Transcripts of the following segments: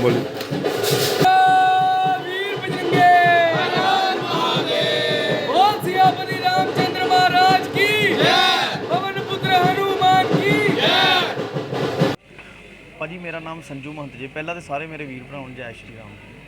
ਬੋਲੀ। ਵੀਰ ਬਜਰੰਗੇ ਬੋਲ ਸਿਆਪਤੀ ਰਾਮਚੰਦਰ ਮਹਾਰਾਜ ਕੀ ਜੈ। ਪਵਨ ਪੁੱਤਰ ਹਨੂਮਾਨ ਕੀ ਭਾਜੀ ਮੇਰਾ ਨਾਮ ਸੰਜੂ ਮਹੰਤ ਜੀ। ਪਹਿਲਾਂ ਤੇ ਸਾਰੇ ਮੇਰੇ ਵੀਰ ਭਰਾਵਾਂ ਨੂੰ ਜੈ ਸ਼੍ਰੀ ਰਾਮ। ਜੀ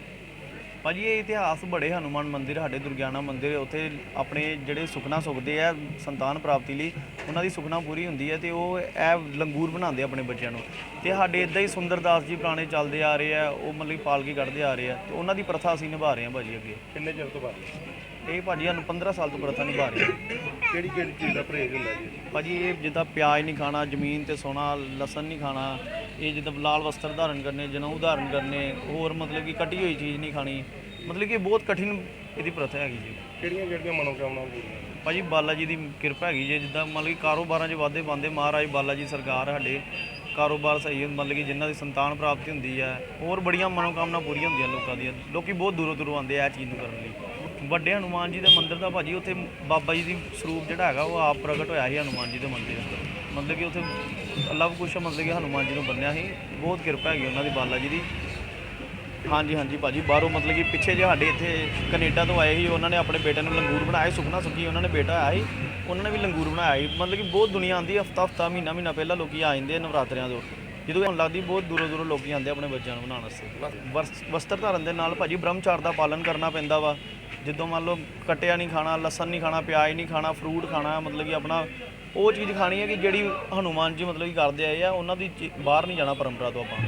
ਭਾਜੀ, ਇਹ ਇਤਿਹਾਸ ਬੜੇ ਹਨੂਮਾਨ ਮੰਦਿਰ ਸਾਡੇ ਦੁਰਗਿਆਨਾ ਮੰਦਿਰ। ਉੱਥੇ ਆਪਣੇ ਜਿਹੜੇ ਸੁਖਨਾ ਸੁਖਦੇ ਆ, ਸੰਤਾਨ ਪ੍ਰਾਪਤੀ ਲਈ, ਉਹਨਾਂ ਦੀ ਸੁਖਨਾ ਪੂਰੀ ਹੁੰਦੀ ਹੈ ਤੇ ਉਹ ਇਹ ਲੰਗੂਰ ਬਣਾਉਂਦੇ ਆਪਣੇ ਬੱਚਿਆਂ ਨੂੰ। ਤੇ ਸਾਡੇ ਇਦਾਂ ਹੀ ਸੁੰਦਰਦਾਸ ਜੀ ਪੁਰਾਣੇ ਚੱਲਦੇ ਆ ਰਹੇ ਆ, ਉਹ ਮਤਲਬ ਕਿ ਪਾਲਕੀ ਕੱਢਦੇ ਆ ਰਹੇ ਆ, ਤੇ ਉਹਨਾਂ ਦੀ ਪ੍ਰਥਾ ਅਸੀਂ ਨਿਭਾ ਰਹੇ ਆ ਭਾਜੀ ਅੱਗੇ। ਕਿੰਨੇ ਚਿਰ ਤੋਂ ਬਾਅਦ? ਇਹ ਭਾਜੀ ਸਾਨੂੰ 15 ਸਾਲ ਤੋਂ ਪ੍ਰਥਾ ਨਿਭਾ ਰਹੇ ਆ ਕਿਹੜੀ ਕਿਹੜੀ ਚੀਜ਼ ਦਾ ਪਰਹੇਜ਼ ਹੁੰਦਾ ਜੀ? ਭਾਜੀ ਇਹ ਜਿੱਦਾਂ ਪਿਆਜ਼ ਨਹੀਂ ਖਾਣਾ ਜ਼ਮੀਨ ਤੇ ਸੋਨਾ ਲਸਣ ਨਹੀਂ ਖਾਣਾ ਇਹ ਜਿੱਦਾਂ ਲਾਲ ਵਸਤਰ ਧਾਰਨ ਕਰਨੇ ਜਨੇਊ ਧਾਰਨ ਕਰਨੇ ਹੋਰ ਮਤਲਬ ਕਿ ਕਟੀ ਹੋਈ ਚੀਜ਼ ਨਹੀਂ ਖਾਣੀ ਮਤਲਬ ਕਿ ਬਹੁਤ ਕਠਿਨ ਇਹਦੀ ਪ੍ਰਥਾ ਹੈਗੀ ਜੀ। ਕਿਹੜੀਆਂ ਕਿਹੜੀਆਂ ਮਨੋਕਾਮਨਾਵਾਂ ਪੂਰੀਆਂ? ਭਾਜੀ ਬਾਲਾ ਜੀ ਦੀ ਕਿਰਪਾ ਹੈਗੀ ਜੀ ਜਿੱਦਾਂ ਮਤਲਬ ਕਿ ਕਾਰੋਬਾਰਾਂ 'ਚ ਵਾਧੇ ਪਾਉਂਦੇ ਮਹਾਰਾਜ ਬਾਲਾ ਜੀ ਸਰਕਾਰ ਸਾਡੇ ਕਾਰੋਬਾਰ ਸਹੀ ਹੁੰਦੇ ਮਤਲਬ ਕਿ ਜਿਨ੍ਹਾਂ ਦੀ ਸੰਤਾਨ ਪ੍ਰਾਪਤੀ ਹੁੰਦੀ ਹੈ ਹੋਰ ਬੜੀਆਂ ਮਨੋਕਾਮਨਾ ਪੂਰੀਆਂ ਹੁੰਦੀਆਂ ਲੋਕਾਂ ਦੀਆਂ ਲੋਕੀ ਬਹੁਤ ਦੂਰੋਂ ਦੂਰੋਂ ਆਉਂਦੇ ਆ ਇਹ ਚੀਜ਼ ਨੂੰ ਕਰਨ ਲਈ। ਵੱਡੇ ਹਨੂਮਾਨ ਜੀ ਦੇ ਮੰਦਿਰ ਦਾ ਭਾਜੀ, ਉੱਥੇ ਬਾਬਾ ਜੀ ਦੀ ਸਰੂਪ ਜਿਹੜਾ ਹੈਗਾ, ਉਹ ਆਪ ਪ੍ਰਗਟ ਹੋਇਆ ਸੀ ਹਨੂਮਾਨ ਜੀ ਦੇ ਮੰਦਿਰ ਮਤਲਬ ਕਿ ਉੱਥੇ ਲਵ ਕੁਛ ਮਤਲਬ ਕਿ ਹਨੂਮਾਨ ਜੀ ਨੂੰ ਬੰਨਿਆ ਸੀ। ਬਹੁਤ ਕਿਰਪਾ ਹੈਗੀ ਉਹਨਾਂ ਦੀ ਬਾਲਾ ਜੀ ਦੀ। ਹਾਂਜੀ ਹਾਂਜੀ ਭਾਜੀ, ਬਾਹਰੋਂ ਮਤਲਬ ਕਿ ਪਿੱਛੇ ਜੇ ਸਾਡੇ ਇੱਥੇ ਕੈਨੇਡਾ ਤੋਂ ਆਏ ਸੀ, ਉਹਨਾਂ ਨੇ ਆਪਣੇ ਬੇਟੇ ਨੂੰ ਲੰਗੂਰ ਬਣਾਇਆ ਸੁਖਨਾ ਸੁਖੀ ਉਹਨਾਂ ਨੇ ਬੇਟਾ ਆਇਆ ਸੀ। ਉਹਨਾਂ ਨੇ ਵੀ ਲੰਗੂਰ ਬਣਾਇਆ ਸੀ। ਮਤਲਬ ਕਿ ਬਹੁਤ ਦੁਨੀਆ ਆਉਂਦੀ ਹਫਤਾ ਹਫਤਾ, ਮਹੀਨਾ ਮਹੀਨਾ ਪਹਿਲਾਂ ਲੋਕੀ ਆ ਜਾਂਦੇ ਆ ਨਵਰਾਤਰਿਆਂ ਤੋਂ। ਜਦੋਂ ਹੁਣ ਲੱਗਦੀ ਬਹੁਤ ਦੂਰੋਂ ਦੂਰੋਂ ਲੋਕੀ ਆਉਂਦੇ ਆਪਣੇ ਬੱਚਿਆਂ ਨੂੰ ਬਣਾਉਣ ਵਾਸਤੇ। ਵਸ- ਵਸਤਰ ਧਾਰਨ ਦੇ ਨਾਲ ਭਾਜੀ ਬ੍ਰਹਮਚਾਰ ਦਾ ਪਾਲਨ ਕਰਨਾ ਪੈਂਦਾ ਵਾ। ਜਿੱਦੋਂ ਮੰਨ ਲਓ ਕਟਿਆ ਨਹੀਂ ਖਾਣਾ, ਲਸਣ ਨਹੀਂ ਖਾਣਾ, ਪਿਆਜ਼ ਨਹੀਂ ਖਾਣਾ ਫਰੂਟ ਖਾਣਾ, ਮਤਲਬ ਕਿ ਆਪਣਾ ਉਹ ਚੀਜ਼ ਖਾਣੀ ਹੈ ਕਿ ਜਿਹੜੀ ਹਨੂਮਾਨ ਜੀ ਮਤਲਬ ਕਿ ਕਰਦੇ ਆਏ ਆ, ਉਹਨਾਂ ਦੀ ਚੀ- ਬਾਹਰ ਨਹੀਂ ਜਾਣਾ ਪਰੰਪਰਾ ਤੋਂ ਆਪਾਂ।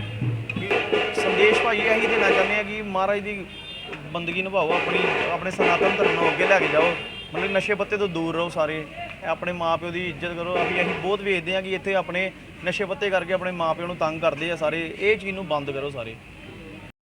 ਕਿ ਸੰਦੇਸ਼ ਭਾਈ ਇਹੀ ਦੇਣਾ ਚਾਹੁੰਦੇ ਆ ਕਿ ਮਹਾਰਾਜ ਦੀ ਬੰਦਗੀ ਨਿਭਾਓ, ਆਪਣੀ, ਆਪਣੇ ਸਨਾਤਨ ਧਰਮ ਨੂੰ ਅੱਗੇ ਲੈ ਕੇ ਜਾਓ। ਮਤਲਬ ਨਸ਼ੇ ਪੱਤੇ ਤੋਂ ਦੂਰ ਰਹੋ ਸਾਰੇ। ਇਹ ਆਪਣੇ ਮਾਪਿਓ ਦੀ ਇੱਜ਼ਤ ਕਰੋ। ਅਸੀਂ ਅਸੀਂ ਬਹੁਤ ਵੇਖਦੇ ਆ ਕਿ ਇੱਥੇ ਆਪਣੇ ਨਸ਼ੇ ਪੱਤੇ ਕਰਕੇ ਆਪਣੇ ਮਾਪਿਓ ਨੂੰ ਤੰਗ ਕਰਦੇ ਆ ਸਾਰੇ। ਇਹ ਚੀਜ਼ ਨੂੰ ਬੰਦ ਕਰੋ ਸਾਰੇ।